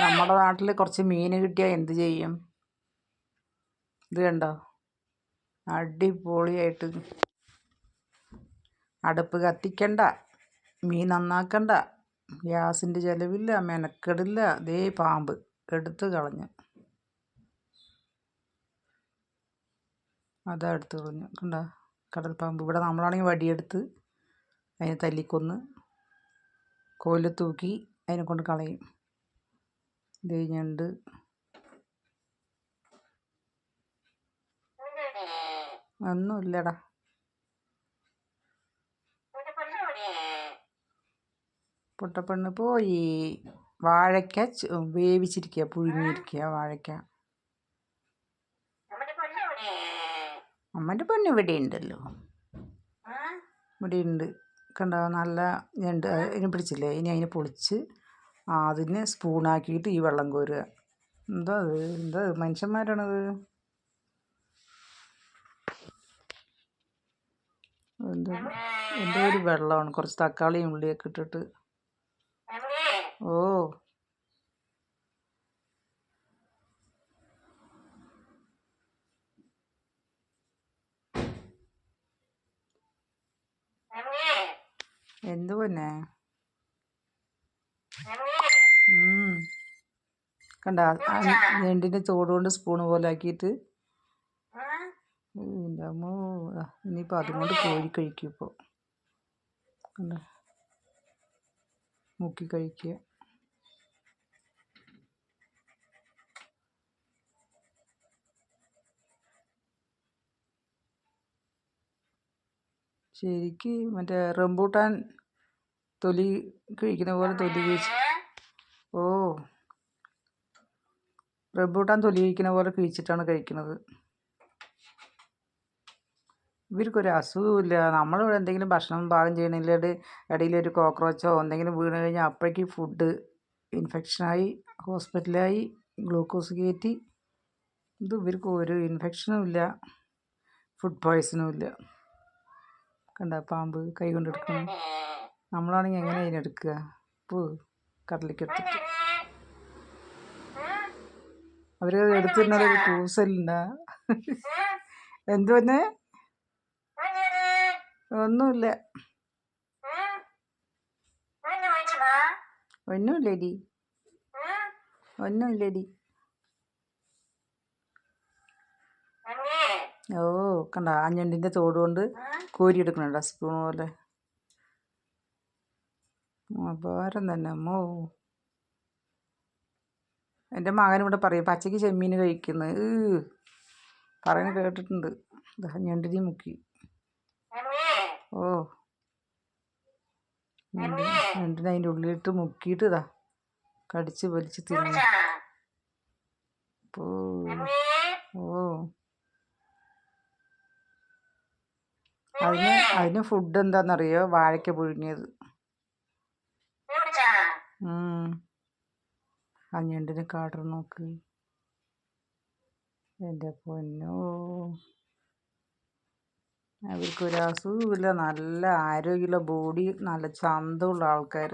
നമ്മുടെ നാട്ടിൽ കുറച്ച് മീൻ കിട്ടിയാൽ എന്ത് ചെയ്യും? ഇത് കണ്ടോ? അടിപൊളിയായിട്ട് അടുപ്പ് കത്തിക്കണ്ട മീൻ നന്നാക്കണ്ട ഗ്യാസിന്റെ ചിലവില്ല മെനക്കെടില്ല. ദേ പാമ്പ് എടുത്ത് കളഞ്ഞു. അതാ എടുത്ത് കളഞ്ഞു. കണ്ട? കടൽ പാമ്പ്. ഇവിടെ നമ്മളാണെങ്കിൽ വടിയെടുത്ത് അതിനെ തല്ലിക്കൊന്ന് കോൽ തൂക്കി അതിനെ കൊണ്ട് കളയും. ഇത് കഴിഞ്ഞുണ്ട്. ഒന്നുമില്ലടാ. പൊട്ടപ്പെണ്ണ് പോയി. വാഴയ്ക്ക വേവിച്ചിരിക്കുക പുഴുങ്ങിയിരിക്കുക വാഴയ്ക്ക. അമ്മന്റെ പെണ്ണ് ഇവിടെ ഉണ്ടല്ലോ. ഇവിടെ ഉണ്ട്. കണ്ടോ? നല്ല ഞണ്ട്. അതിനെ പിടിച്ചില്ലേ? ഇനി അതിനെ പൊളിച്ച് അതിനെ സ്പൂണാക്കിയിട്ട് ഈ വെള്ളം കോരുക. എന്താ അത് എന്താ? മനുഷ്യന്മാരാണത്. എന്താ എന്തോ ഒരു വെള്ളമാണ്. കുറച്ച് തക്കാളിയും ഉള്ളിയൊക്കെ ഇട്ടിട്ട്. ഓ. എന്തു പിന്നെ. കണ്ട ഞണ്ടിന്റെ തോട് കൊണ്ട് സ്പൂൺ പോലെ ആക്കിയിട്ട്. എന്റെ അതുകൊണ്ട് കോഴി കഴിക്കും ഇപ്പോൾ മുക്കി കഴിക്കുക. ശരിക്ക് മറ്റേ റംബൂട്ടാൻ തൊലി കഴിക്കുന്ന പോലെ തൊലി കഴിച്ച് ഓ റംബൂട്ടാൻ തൊലി കഴിക്കുന്ന പോലെ കഴിച്ചിട്ടാണ് കഴിക്കുന്നത്. ഇവർക്കൊരു അസുഖമില്ല നമ്മളിവിടെ എന്തെങ്കിലും ഭക്ഷണം പാകം ചെയ്യണതിന്റെ ഇടയിൽ ഒരു കോക്രോച്ചോ എന്തെങ്കിലും വീണ് കഴിഞ്ഞാൽ അപ്പോഴേക്ക് ഫുഡ് ഇൻഫെക്ഷനായി ഹോസ്പിറ്റലായി ഗ്ലൂക്കോസ് കയറ്റി ഇത് ഇവർക്ക് ഒരു ഇൻഫെക്ഷനും ഇല്ല ഫുഡ് പോയ്സണും ഇല്ല കണ്ട പാമ്പ് കൈ കൊണ്ടെടുക്കണം നമ്മളാണെങ്കിൽ എങ്ങനെ അതിനെടുക്കുക പോ കടലിലേക്ക് എടുത്തിട്ട്. അവർ എടുത്തിരുന്നത് ഒരു എന്തുവന്നെ ഒന്നുമില്ല. ഒന്നുമില്ലടി. ഒന്നുമില്ലടി. ഓ കണ്ട അഞ്ഞണ്ടിന്റെ തോട് കൊണ്ട് കോരിയെടുക്കണുണ്ട സ്പൂൺ പോലെ? അപാരം തന്നെ അമ്മോ. എന്റെ മകൻ ഇവിടെ പറയും പച്ചയ്ക്ക് ചെമ്മീൻ കഴിക്കുന്നത് പറയുന്നത് കേട്ടിട്ടുണ്ട്. ഞണ്ടിനെ മുക്കി. ഓ. ഞണ്ട് ഞണ്ടിനെ അതിന്റെ ഉള്ളിലിട്ട് മുക്കിയിട്ട് ഇതാ കടിച്ച് വലിച്ച് തിന്നു. ഓ. അതിന് അതിന് ഫുഡ് എന്താണെന്നറിയോ? വാഴയ്ക്ക പുഴുങ്ങിയത്. ആ ഞണ്ടിനെ കാടർ നോക്ക്. എന്റെ പൊന്നോ. അവർക്കൊരു അസുഖമില്ല നല്ല ആരോഗ്യമുള്ള ബോഡി നല്ല ചന്തമുള്ള ആൾക്കാർ